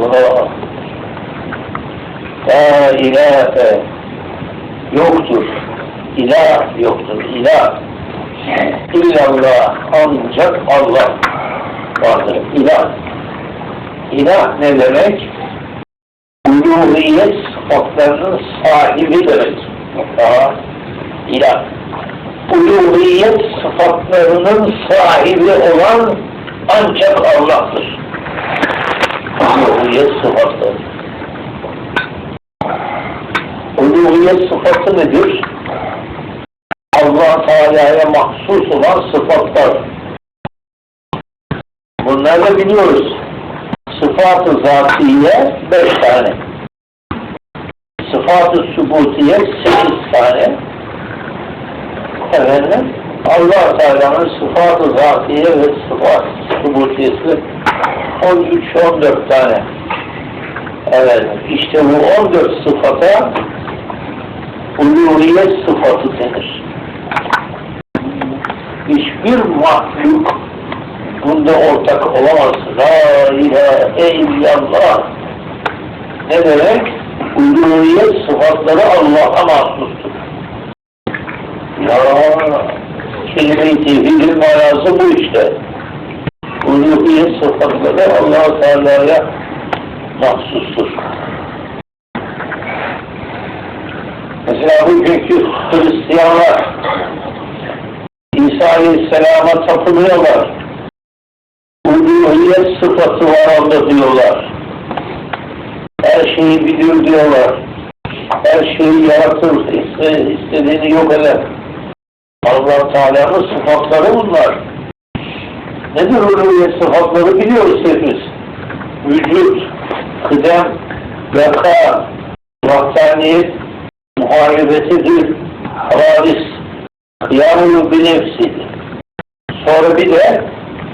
illallah. La ilahe yoktur. İlah yoktur. İlah. İllallah ancak Allah vardır. İlah. İlah ne demek? Uluhiyet sıfatlarının sahibi demek. Aa, ilah. Uluhiyet sıfatlarının sahibi olan ancak Allah'tır. Uluhiyet sıfatları. Uluhiyet sıfatı nedir? Allah Teala'ya mahsus olan sıfatlar. Bunları da biliyoruz. Sıfat-ı zatiye beş tane. Sıfat-ı subutiye sekiz tane. Efendim, allah Teala'nın sıfat-ı zatiye ve sıfat-ı subutiyesi 13-14 tane. Evet, işte bu 14 sıfata uluhiyet sıfatı denir. Hiçbir mahluk bunda ortak olamaz. La ilahe illallah. Ne demek? Uluhiyet sıfatları Allah'a mahsustur. Ya kelime-i tevhidin bu işte. Uluhiyet sıfatları Allah-u Teala'ya mahsustur. Mesela bugünkü Hristiyanlar İsa Aleyhisselam'a tapınıyorlar. Uluhiyet sıfatı var onda diyorlar. Her şeyi bilir diyorlar. Her şeyi yaratır, iste, istediğini yok eder. allah Teala'nın sıfatları bunlar. Nedir uluhiyet sıfatları biliyoruz hepimiz. Vücut, kıdem, veka, vahdaniyet, muharebetidir, havadis, kıyamul bir. Sonra bir de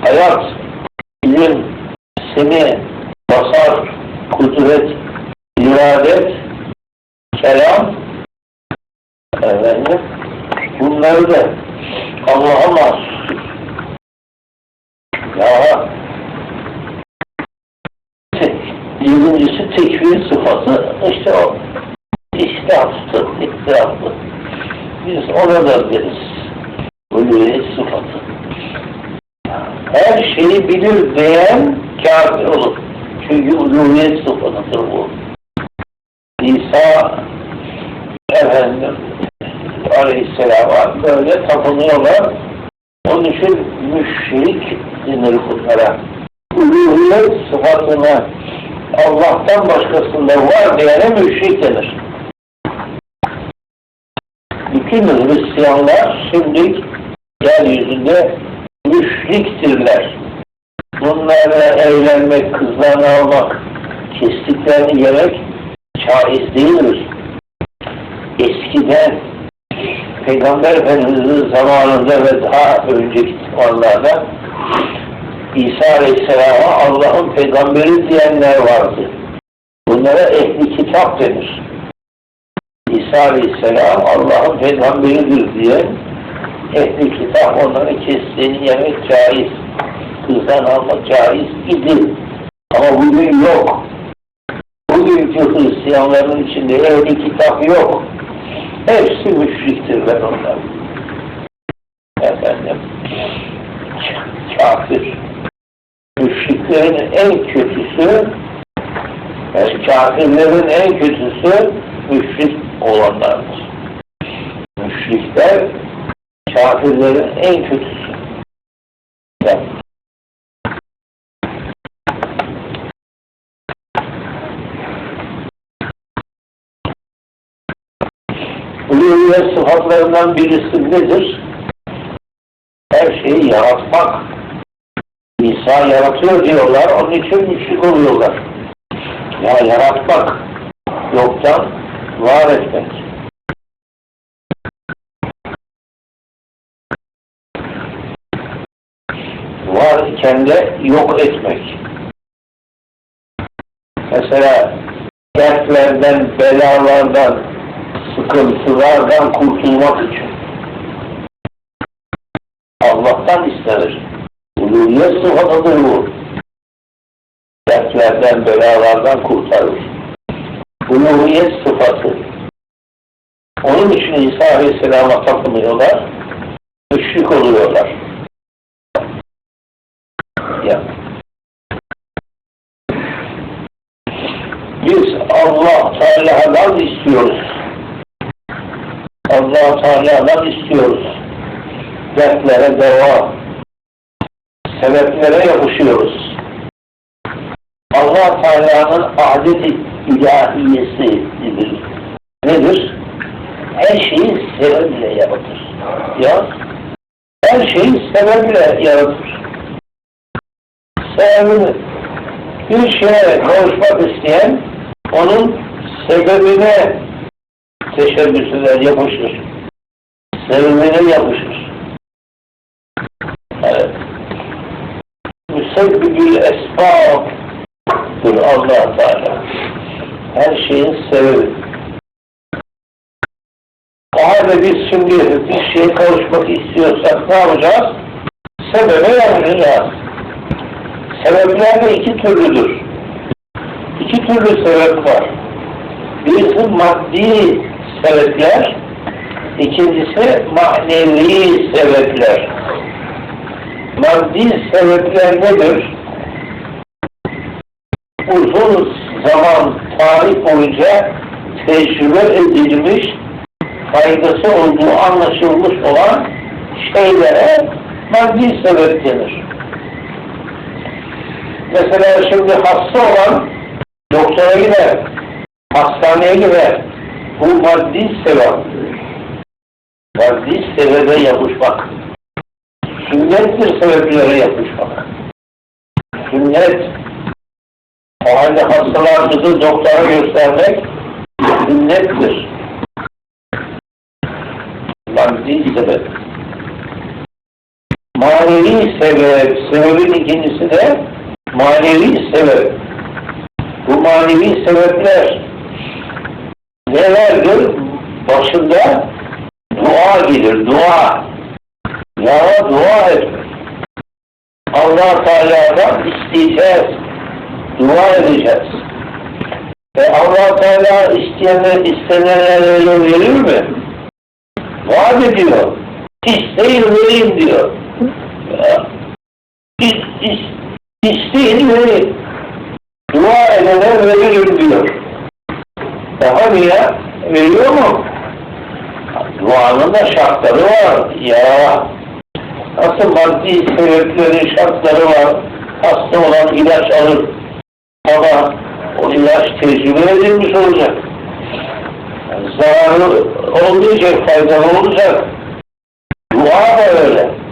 hayat, ilim, semi, basar, kudret, iradet, kelam, efendim, bunları da Allah'a mahsustur. Ya, yedincisi tekvir sıfatı, işte o İstihaftır, istihaftır. Biz ona da deriz. Uluhiyet sıfatı. Her şeyi bilir diyen kafir olur. Çünkü uluhiyet sıfatıdır bu. İsa efendim aleyhisselama böyle tapınıyorlar. Onun için müşrik denir bunlara. Uluhiyet sıfatına Allah'tan başkasında var diyene müşrik denir. Bütün Hristiyanlar şimdi yeryüzünde müşriktirler. Bunlarla evlenmek, kızlarını almak, kestiklerini yemek caiz değildir. Eskiden Peygamber Efendimiz'in zamanında ve daha önceki zamanlarda İsa Aleyhisselam'a Allah'ın peygamberi diyenler vardı. Bunlara ehli kitap denir. İsa Aleyhisselam Allah'ın peygamberidir diye ehli kitap onların kestiğini yemek caiz. Kızdan almak caiz idi. Ama bugün yok. Bugünkü Hristiyanların içinde ehli kitap yok. Hepsi müşriktirler onlar. Efendim, kafir. Müşriklerin en kötüsü, yani kafirlerin en kötüsü müşrik olanlardır. Müşrikler kafirlerin en kötüsü. Yani, Uluhiyet sıfatlarından birisi nedir? Her şeyi yaratmak. İsa yaratıyor diyorlar, onun için müşrik oluyorlar. Ya yaratmak, yoktan var etmek. Var iken de yok etmek. Mesela dertlerden, belalardan, sıkıntılardan kurtulmak için Allah'tan istenir. Bu. dertlerden, belalardan kurtarır. Uluhiyet sıfatı. Onun için İsa Aleyhisselam'a tapınıyorlar, müşrik oluyorlar. Ya. Biz Allah Teala'dan istiyoruz. Allah Teala'dan istiyoruz. Dertlere deva, sebeplere yapışıyoruz. Allah Teala'nın adet ilahiyesidir. Nedir? Her şeyi sebeple yaratır. Ya, her şeyi sebeple yaratır. Sebebini bir şeye kavuşmak isteyen onun sebebine teşebbüs eder, yapışır. Sebebine yapışır. Evet. Müsebbibül esbabdır allah Teala. Her şeyin sebebi. Halde biz şimdi bir şeye kavuşmak istiyorsak ne yapacağız? Sebebe yapacağız. Sebepler de iki türlüdür. İki türlü sebep var. Birisi maddi sebepler, ikincisi manevi sebepler. Maddi sebepler nedir? Uzun zaman, tarih boyunca tecrübe edilmiş, faydası olduğu anlaşılmış olan şeylere maddi sebep denir. Mesela şimdi hasta olan doktora gider, hastaneye gider. Bu maddi sebep. Maddi sebebe yapışmak. Sünnettir sebeplere yapışmak. Sünnet. O halde hastalarımızı doktora göstermek sünnettir. Maddi sebep. Manevi sebep, sebebin ikincisi de manevi sebep. Bu manevi sebepler nelerdir? Başında dua gelir, dua. Ya dua. Allah Teala'dan isteyeceğiz. Dua edeceğiz. Ve Allah Teala isteyenler, istenenlere verir mi? Vaat ediyor. İsteyin vereyim diyor. Ya. İs, is, İsteyin verin. Dua edene veririm diyor. Daha niye? Veriyor mu? Duanın da şartları var. Ya nasıl maddi sebeplerin şartları var. Hasta olan ilaç alır. Ama o ilaç tecrübe edilmiş olacak. Zararı olmayacak, faydalı olacak. Dua da öyle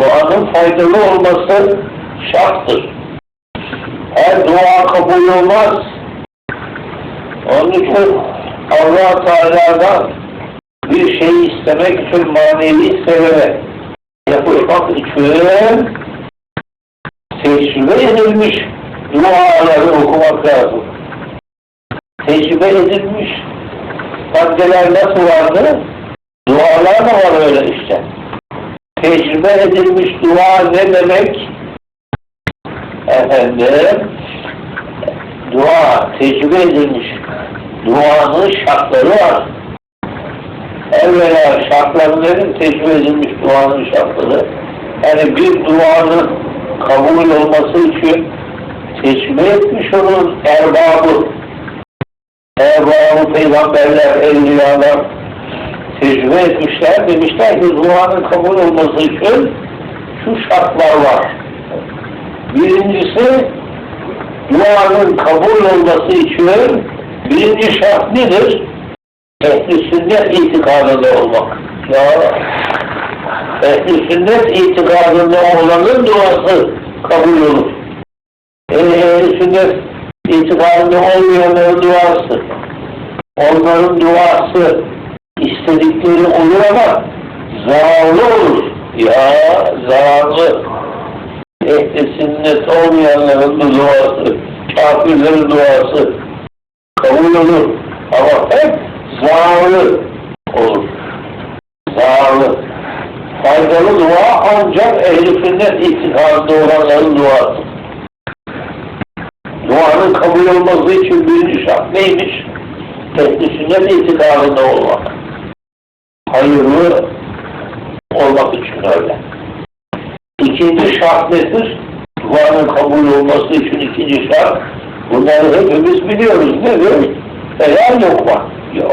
duanın faydalı olması şarttır. Her dua kabul olmaz. Onun için allah Teala'dan bir şey istemek için manevi sebebe yapışmak için tecrübe edilmiş duaları okumak lazım. Tecrübe edilmiş maddeler nasıl vardı? Dualar da var öyle işte tecrübe edilmiş dua ne demek? Efendim, dua tecrübe edilmiş. Duanın şartları var. Evvela şartları nedir? Tecrübe edilmiş duanın şartları. Yani bir duanın kabul olması için tecrübe etmiş onun erbabı. Erbabı peygamberler, evliyalar, tecrübe etmişler. Demişler ki duanın kabul olması için şu şartlar var. Birincisi duanın kabul olması için birinci şart nedir? Ehl-i sünnet itikadında olmak. Ya Ehl-i sünnet itikadında olanın duası kabul olur. Ehl-i sünnet itikadında olmayanların duası onların duası istedikleri olur ama zararlı olur. Ya zararlı. Ehli sünnet olmayanların duası, kafirlerin duası kabul olur. Ama hep zararlı olur. Zararlı. Faydalı dua ancak ehli sünnet itikadında olanların duası. duanın kabul olması için birinci şart neymiş? Ehli sünnet itikadında olmak. Hayırlı olmak için öyle. İkinci şart nedir? Duanın kabul olması için ikinci şart. Bunları hepimiz biliyoruz. Nedir? Helal lokma. Ya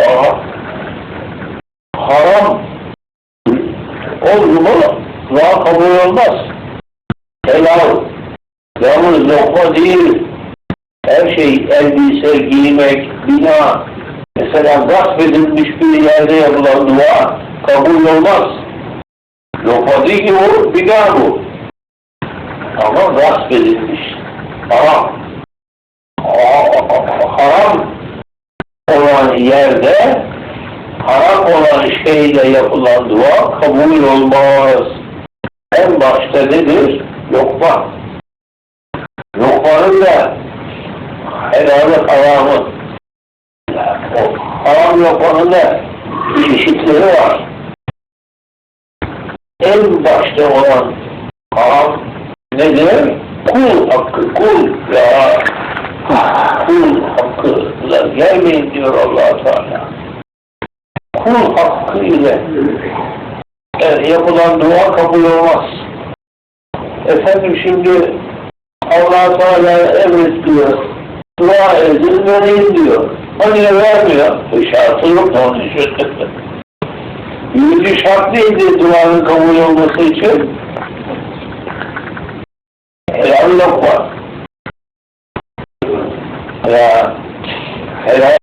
haram oldu mu dua kabul olmaz. Helal. Yalnız lokma değil. Her şey elbise, giymek, bina. Mesela gasp edilmiş bir yerde yapılan dua kabul olmaz. Lokma değil ki o, bina bu. Ama gasp edilmiş. Haram. Haram yerde haram olan şeyle yapılan dua kabul olmaz. En başta nedir? Lokma. Lokmanın da helalı haramı. O haram lokmanın da çeşitleri var. En başta olan haram nedir? Kul hakkı, kul. Ya kul hakkı haksızlığa gelmeyin diyor allah Teala. Kul hakkı ile yani yapılan dua kabul olmaz. Efendim şimdi allah Teala emret diyor. Dua edin vereyim diyor. Hani vermiyor. Bir şartı yok da onun için. Birinci şart neydi duanın kabul olması için? Helal lokma. Ya And I